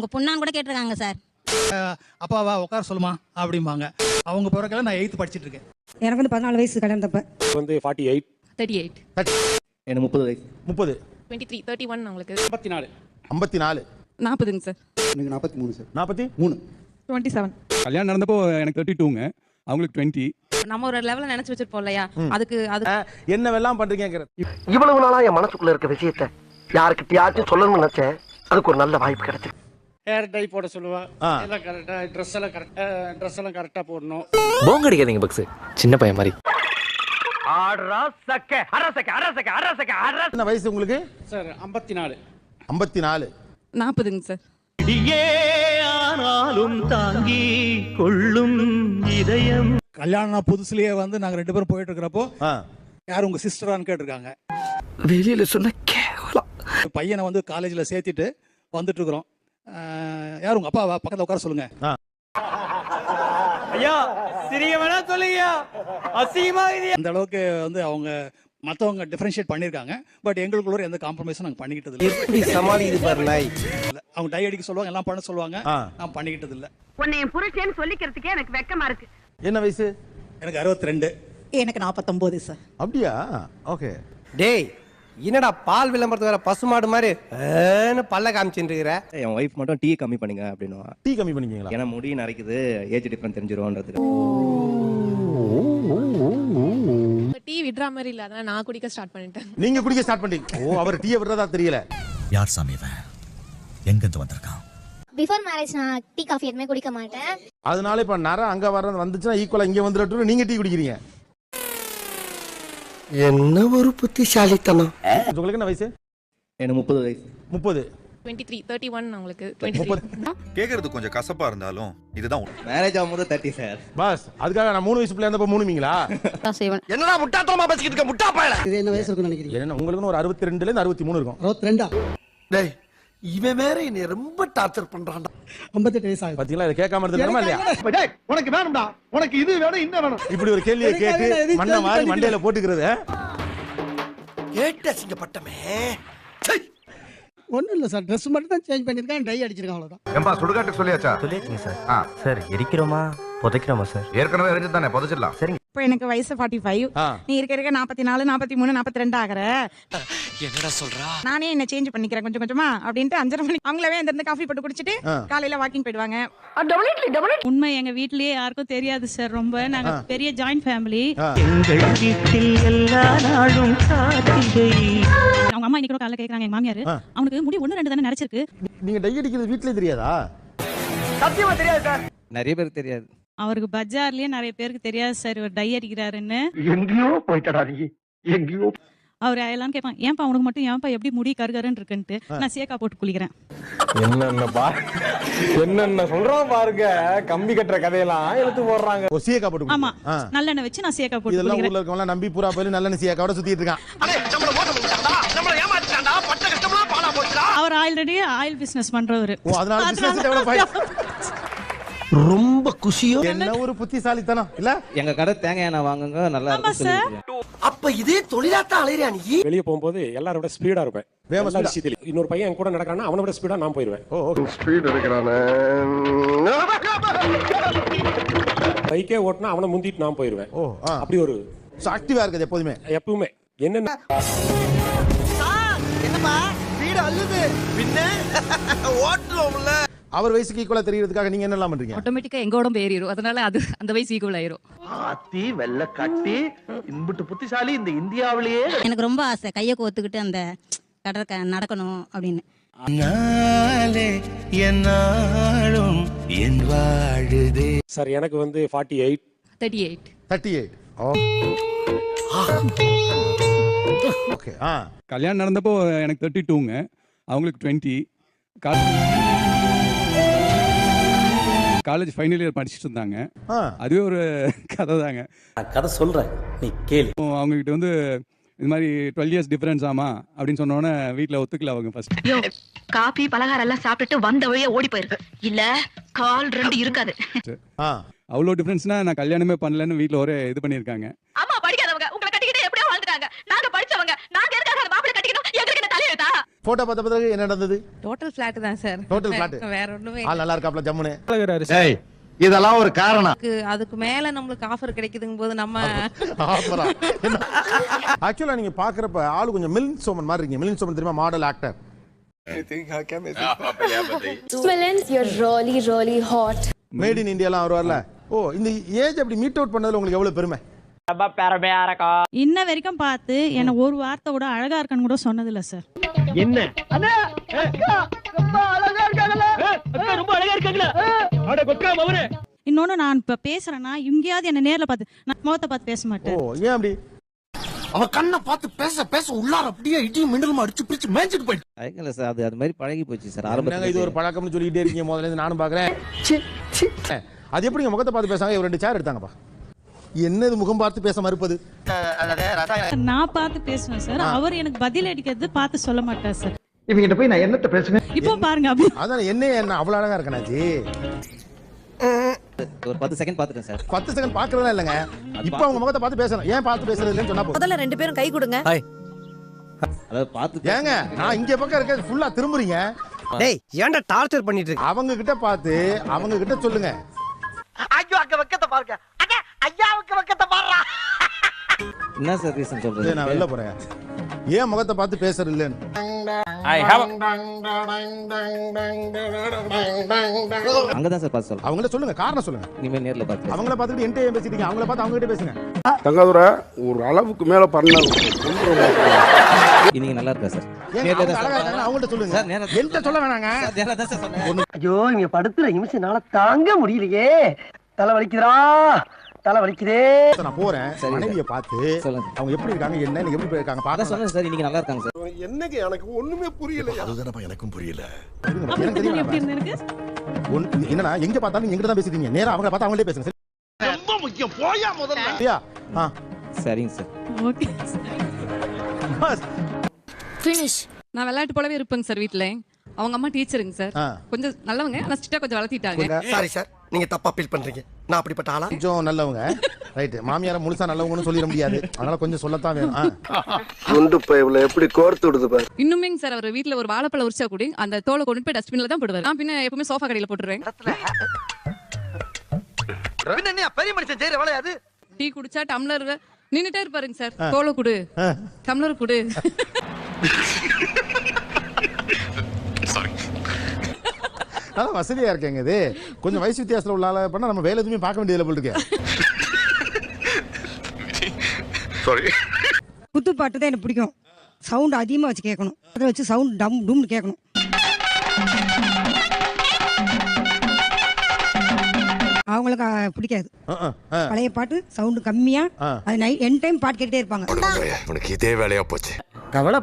உங்க பொண்ணான்னு கூட கேட்டிருக்காங்க சார். அப்பாவா உட்கார சொல்லுமா அப்படிம்பாங்க. அவங்க பிறகு நான் எயித்து படிச்சிட்டு இருக்கேன். எனக்கு வந்து பதினாலு வயசு கல்யாணம் தப்ப வந்து ஃபார்ட்டி எயிட் தேர்ட்டி எயிட் எனக்கு முப்பது வயசு. முப்பது. டுவெண்ட்டி த்ரீ தேர்ட்டி ஒன் உங்களுக்கு. ஐம்பத்தி நாலு ஐம்பத்தி நாலு நாற்பதுங்க சார். எனக்கு நாற்பத்தி மூணு சார். நாற்பத்தி? மூணு. டுவெண்ட்டி செவன் கல்யாணம் நடந்தப்போ எனக்கு தேர்ட்டி டூங்க அவங்களுக்கு டுவெண்ட்டி நம்ம ஒரு லெவலில் நினச்சி வச்சிருப்போம் இல்லையா? அதுக்கு அது என்ன வெல்லாம் பண்றீங்க இவ்வளவு நாளா என் மனசுக்குள்ள இருக்க விஷயத்த யாருக்கிட்டயாச்சும் சொல்லணும்னு நினைச்சேன். அதுக்கு ஒரு நல்ல வாய்ப்பு கிடைச்சு ஹேர் டை போட சொல்லுவா. எல்லாம் கரெக்டாக ட்ரெஸ் எல்லாம் கரெக்டாக ட்ரெஸ் எல்லாம் கரெக்டாக போடணும். போங்க அடிக்காதீங்க பக்ஸ் சின்ன பையன் மாதிரி. என்ன வயசு உங்களுக்கு? சார் ஐம்பத்தி நாலு ஐம்பத்தி நாலு நாற்பதுங்க சார் கல்யாணம் புதுசுலயே வந்து நாங்க ரெண்டு பேரும் போயிட்டு இருக்கிறப்போ ஆ. யார் உங்க சிஸ்டரான்னு கேட்டிருக்காங்க. வெளியில சொன்ன கேவலம். பையனை வந்து காலேஜ்ல சேர்த்துட்டு வந்துட்டு இருக்கிறோம். யார் உங்க அப்பாவா பக்கத்துல உட்கார சொல்லுங்க. ஐயா சிறிய வேணா சொல்லுங்க அசிங்கமா அந்த அளவுக்கு வந்து அவங்க மத்தவங்க டிஃபரன்ஷியேட் பண்ணியிருக்காங்க. பட் எங்களுக்குள்ள எந்த காம்ப்ரமைஸும் நாங்க பண்ணிக்கிட்டது இல்லை. எப்படி சமாளிக்குது பாரு நாய். அவங்க டை அடிக்க சொல்லுவாங்க எல்லாம் பண்ண சொல்லுவாங்க. ஆ. நான் பண்ணிக்கிட்டது இல்லை. உன்னை என் புருஷன்னு சொல்லிக்கிறதுக்கே எனக்கு வெக்கமா இருக்கு. என்ன வயசு? எனக்கு அறுபத்தி ரெண்டு. எனக்கு நாற்பத்தொம்போது சார் அப்படியா? ஓகே. டேய் என்னடா பால் விளம்பரத்து வேற பசுமாடு மாதிரி ஏன்னு பல்ல காமிச்சுட்டு இருக்கிற என் ஒய்ஃப் மட்டும் டீ கம்மி பண்ணுங்க அப்படின்னு டீ கம்மி பண்ணிக்கிங்களா? ஏன்னா முடி நரைக்குது ஏஜ் டிஃபரன்ஸ் தெரிஞ்சிருவோன்றதுக்கு டீ விடுற மாதிரி இல்லை அதனால நான் குடிக்க ஸ்டார்ட் பண்ணிட்டேன். நீங்க குடிக்க ஸ்டார்ட் பண்ணிட்டீங்க. ஓ அவர் டீயை விடுறதா தெரியல. யார் சாமி இவன்? எங்கிருந்து வந்திருக்கான்? பிஃபோர் மேரேஜ் நான் டீ காஃபி எதுவுமே குடிக்க மாட்டேன். அதனால இப்ப நர அங்க வர வந்துச்சுன்னா ஈக்குவலா இங்க வந்துடட்டும் நீங்க டீ குடிக்கிறீங்க. என்ன ஒரு புத்திசாலித்தனம்? உங்களுக்கு என்ன வயசு? எனக்கு முப்பது வயசு. முப்பது. டுவெண்ட்டி த்ரீ தேர்ட்டி ஒன் உங்களுக்கு டுவெண்ட்டி முப்பது. கேக்குறது கொஞ்சம் கசப்பா இருந்தாலும் இதுதான் மேரேஜ் ஆகும்போது தேர்ட்டி சார் பாஸ் அதுக்காக நான் மூணு வயசு பிள்ளை இருந்தப்ப மூணு மீங்களா? செய்வேன். என்னடா முட்டாத்தனமா பேசிக்கிட்டு இருக்க முட்டா பயல இது என்ன வயசு இருக்குன்னு நினைக்கிறீங்க? என்ன உங்களுக்கு ஒரு அறுபத்தி ரெண்டுல இருந்து அறுபத்தி மூணு இருக்கும். அறுபத்தி ரெண்டா? டேய் இவன் வேற என்னை ரொம்ப டார்ச்சர் பண்றான்டா. ஐம்பத்தெட்டு வயசு ஆகுது. பாத்தீங்களா இதை கேட்காம இருந்திருக்கணுமா இல்லையா? உனக்கு வேணும்டா. உனக்கு இது வேணும் இந்த வேணும். இப்படி ஒரு கேள்வியை கேட்டு மண்ணை மாறி மண்டையில போட்டுக்கிறது கேட்டு அசிங்கப்பட்டமே. ஒன்றும் இல்லை சார். ட்ரெஸ் மட்டும் தான் சேஞ்ச் பண்ணியிருக்கேன். டை அடிச்சிருக்கேன் அவ்வளோதான் ஏம்பா சுடுகாட்டு சொல்லியாச்சா? சொல்லியாச்சுங்க சார். சார் எரிக்கிறோமா? புதைக்கிறோமா சார்? ஏற்கனவே எரிஞ்சு தானே புதைச்சிடலாம். இப்போ எனக்கு வயசு ஃபார்ட்டி ஃபைவ். நீ இருக்க இருக்க நாற்பத்தி நாலு நாற்பத்தி மூணு நாற்பத்தி ரெண்டு ஆகிற. என்னடா சொல்றா? நானே என்ன சேஞ்ச் பண்ணிக்கிறேன் கொஞ்சம் கொஞ்சமா அப்படின்ட்டு அஞ்சரை மணி அவங்களவே இந்த காஃபி போட்டு குடிச்சிட்டு. காலையில வாக்கிங் போயிடுவாங்க. உண்மை எங்க வீட்லயே யாருக்கும் தெரியாது சார் ரொம்ப. நாங்க பெரிய ஜாயிண்ட் ஃபேமிலி ஆ. அவங்க அம்மா இன்னைக்கு காலைல கேக்குறாங்க எங்க மாமியார். அவனுக்கு முடி ஒண்ணு ரெண்டு தானே நரைச்சிருக்கு. நீங்க டை அடிக்கிறது வீட்லயே தெரியாதா? சத்தியமா தெரியாது சார். நிறைய பேருக்கு தெரியாது. அவருக்கு பஜார்லயே நிறைய பேருக்கு தெரியாது சார் இவர் டை அடிக்கிறாருன்னு. எங்கேயோ போயிட்டடா நீ எங்கேயோ. அவர் எல்லாம் கேட்பான் ஏன்பா உனக்கு மட்டும் ஏன்பா எப்படி முடி கருகருன்னு இருக்குன்ட்டு நான் சேக்கா போட்டு குளிக்கிறேன். என்னென்ன பா என்னென்ன சொல்றோம் பாருங்க கம்பி கட்டுற கதையெல்லாம் எடுத்து போடுறாங்க. ஒரு சீயக்கா போட்டு ஆமா. நல்லெண்ணெய் வச்சு நான் சேக்கா போட்டு இதெல்லாம் ஊர்ல இருக்கவங்க நம்பி பூரா போய் நல்ல சீயக்காவோட சுத்திட்டு இருக்கான். அவர் ஆல்ரெடி ஆயில் பிசினஸ் பண்றவரு. ஓ அதனால பிசினஸ் டெவலப் ஆயி ரொம்ப குஷியோ? என்ன ஒரு புத்திசாலித்தனம். இல்ல? எங்க கடை தேங்காய் எண்ணெய் வாங்குங்க நல்லா இருக்கும் சொல்லி அப்ப இதே தொழிலாத்தான் அலையிறியா நீ? வெளியே போகும்போது எல்லாரோட ஸ்பீடா இருப்பேன். வேகமா. விஷயத்திலும். இன்னொரு பையன் என் கூட நடக்கிறான்னா அவனை விட ஸ்பீடா நான் போயிருவேன் ஓ ஸ்பீட் எடுக்கிறானே. பைக்கே ஓட்டினா அவனை முந்திட்டு நான் போயிருவேன் ஓ ஆ. அப்படி ஒரு ஆக்டிவா இருக்குது எப்போதுமே? எப்பவுமே. என்னென்ன என்னப்பா அள்ளுது. பின்ன? ஓட்டுவோம்ல அவர் வயசுக்கு ஈக்குவலா தெரியறதுக்காக நீங்க என்னெல்லாம் பண்றீங்க? ஆட்டோமேட்டிக்கா எங்க உடம்பு ஏறிடும் அதனால அது அந்த வயசு ஈக்குவல் ஆயிரும். ஆத்தி வெள்ள கட்டி இன்புட்டு புத்திசாலி இந்த இந்தியாவிலேயே. எனக்கு ரொம்ப ஆசை. கையை கோத்துக்கிட்டு அந்த கடற்க நடக்கணும் அப்படின்னு. என்னாலும் என் வாழுதே. சார் எனக்கு வந்து forty eight thirty eight thirty eight okay ஆ. கல்யாணம் நடந்தப்போ எனக்கு தேர்ட்டி டூங்க அவங்களுக்கு டுவெண்ட்டி காலேஜ் ஃபைனல் இயர் படிச்சுட்டு இருந்தாங்க. அதுவே ஒரு கதை தாங்க கதை சொல்றேன். நீ கேளு. அவங்க கிட்ட வந்து இது மாதிரி டுவெல் இயர்ஸ் டிஃபரன்ஸ் ஆமா அப்படின்னு சொன்னோன்னே வீட்டில் ஒத்துக்கல அவங்க ஃபர்ஸ்ட் காபி பலகாரம் எல்லாம் சாப்பிட்டுட்டு வந்த வழியே ஓடி போயிரு இல்ல கால் ரெண்டு இருக்காது. ஆ. அவ்வளோ டிஃப்ரென்ஸ்னா நான் கல்யாணமே பண்ணலன்னு வீட்டில் ஒரே இது பண்ணியிருக்காங்க. போட்டோ பார்த்த பிறகு என்ன நடந்தது? டோட்டல் ஃபிளாட் தான் சார் டோட்டல் பிளாட் வேற ஒண்ணுமே ஆள் நல்லா இருக்காப்ல ஜம்முனு அழகிறாரு இதெல்லாம் ஒரு காரணம். அதுக்கு மேல நம்மளுக்கு ஆஃபர் கிடைக்குதுங்க போது நம்ம ஆஃபரா ஆக்சுவலா நீங்க பாக்குறப்ப ஆளு கொஞ்சம் மிலின் சோமன் மாதிரி இருக்கீங்க. மிலின் சோமன் தெரியுமா? Model actor you're really, really hot. Made in இந்தியாலாம் வருவார்ல? ஓ இந்த ஏஜ் அப்படி மீட் அவுட் பண்ணதுல உங்களுக்கு எவ்வளவு பெருமை? இன்ன வரைக்கும் பார்த்து என்ன ஒரு வார்த்தை கூட அழகா இருக்கன்னு கூட சொன்னதில்ல சார் இன்னொன்னு நான் இப்ப பேசுறேன்னா எங்கேயாவது என்ன நேர்ல பார்த்து நான் முகத்தை பார்த்து பேச ஓ மாட்டேன் ஏன் அப்படி? அவன் கண்ணை பார்த்து பேச பேச உள்ளார அப்படியே இடியும் மின்னலும் அடிச்சு பிரிச்சு மேய்ச்சிட்டு போயிட்டு. சார் அது அது மாதிரி பழகி போச்சு சார் என்னங்க இது ஆரம்பத்துல ஒரு பழக்கம்னு சொல்லிக்கிட்டே இருக்கீங்க? முதல்ல இருந்து நானும் பாக்குறேன் அது எப்படிங்க முகத்தை பார்த்து பேசாங்க இவர் ரெண்டு சேர் எடுத்தாங்கப்பா. என்னது முகம் பார்த்து பேச மறுப்பது? நான் பார்த்து பேசுவேன் சார். அவர் எனக்கு பதில் அடிக்கிறது பார்த்து சொல்ல மாட்டார் சார். இவங்கிட்ட போய் நான் என்னத்த பேசுவேன்? இப்போ பாருங்க அப்படி அதான் என்ன என்ன அவ்வளவு அழகா இருக்கனாச்சு ஒரு பத்து செகண்ட் பார்த்துட்டேன் சார். பத்து செகண்ட் பாக்குறதா இல்லைங்க. இப்போ அவங்க முகத்தை பார்த்து பேசணும். ஏன் பார்த்து பேசுறது இல்லைன்னு சொன்னா முதல்ல ரெண்டு பேரும் கை கொடுங்க. அதாவது பார்த்து ஏங்க நான் இங்க பக்கம் இருக்க ஃபுல்லா திரும்புறீங்க. டேய் ஏன்டா டார்ச்சர் பண்ணிட்டு இருக்க? அவங்க கிட்ட பார்த்து அவங்க கிட்ட சொல்லுங்க. ஐயோ அங்க வெக்கத்தை பாருங்க. ஐயாவுக்கு வெக்கத்தை பாருடா என்ன சார் ரீசன் ஏய், நான் சொல்றது வெளில போறேன். ஏன் முகத்தை பார்த்து பேசுறது இல்லைன்னு அங்கதான் சார் பார்த்து சொல்றேன். அவங்கள சொல்லுங்க காரணம் சொல்லுங்க. இனிமேல் நேர்ல பார்த்து அவங்கள பார்த்துட்டு என்கிட்ட ஏன் பேசிட்டீங்க அவங்கள பார்த்து அவங்க கிட்ட பேசுங்க. தங்காதுரை ஒரு அளவுக்கு மேல பண்ண இன்னைக்கு நல்லா இருக்கா சார்? அவங்கள்ட்ட சொல்லுங்க. சார், என்கிட்ட சொல்ல வேணாங்க. ஐயோ இங்க படுத்துற நிமிஷம்னால தாங்க முடியலையே. தலை வலிக்குதுடா. தலை வலிக்குதே நான் போறேன். சரி. மனைவியை பார்த்து அவங்க எப்படி இருக்காங்க என்ன எப்படி இருக்காங்க பார்க்க சொன்னேன் சார் இன்னைக்கு நல்லா இருக்காங்க சார். என்னங்க எனக்கு ஒண்ணுமே புரியல அதுதானப்பா எனக்கும் புரியல. என்னன்னா எங்க பார்த்தாலும் எங்கிட்ட தான் பேசிட்டீங்க நேரா அவங்க பார்த்து அவங்களே பேசுங்க ரொம்ப முக்கியம். போயா முதல்ல. ஆ. சரிங்க சார். ஓகே. Finish. நான் விளையாட்டு போலவே இருப்பேங்க சார் வீட்ல. அவங்க அம்மா டீச்சருங்க சார். ஆ. கொஞ்சம் நல்லவங்க ஆனா ஸ்ட்ரிக்டா கொஞ்சம் வளர்த்திட்டாங்க. சாரி சார் நீங்க தப்பா ஃபீல் பண்றீங்க. நான் அப்படிப்பட்ட ஆளா? கொஞ்சம் நல்லவங்க. ரைட் மாமியார முழுசா நல்லவங்கன்னு சொல்லிட முடியாது. அதனால கொஞ்சம் சொல்லத்தான் வேணும். குண்டு பைப்ல எப்படி கோர்த்து விடுது பாரு. இன்னுமேங்க சார் அவர் வீட்ல ஒரு வாழைப்பழம் உரிச்சா கூட அந்த தோலை கொண்டு போய் டஸ்ட்பின்ல தான் போடுவார். நான் பின்ன எப்பவுமே சோஃபா கடையில போட்டுருவேன். பெரிய மனுஷன் செய்யற வேலையா அது? டீ குடிச்சா டம்ளர் நின்னுட்டே இருப்பாருங்க சார். தோலை குடு. டம்ளர் குடு. நல்லா வசதியா இருக்கேங்க இது. கொஞ்சம் வயசு வித்தியாசத்துல உள்ள ஆளை பண்ணா நம்ம வேலை எதுவுமே பார்க்க வேண்டியதுல போல் இருக்கு குத்து பாட்டு தான் எனக்கு பிடிக்கும். சவுண்ட் அதிகமாக வச்சு கேட்கணும். அதை வச்சு சவுண்ட் டம் டும்னு கேட்கணும். அவங்களுக்கு அஹ், பிடிக்காது. பழைய பாட்டு சவுண்டு கம்மியா. அது நைட் என் டைம் பாட்டு கேட்டுட்டே இருப்பாங்க. உனக்கு இதே வேலையா போச்சு. கவலை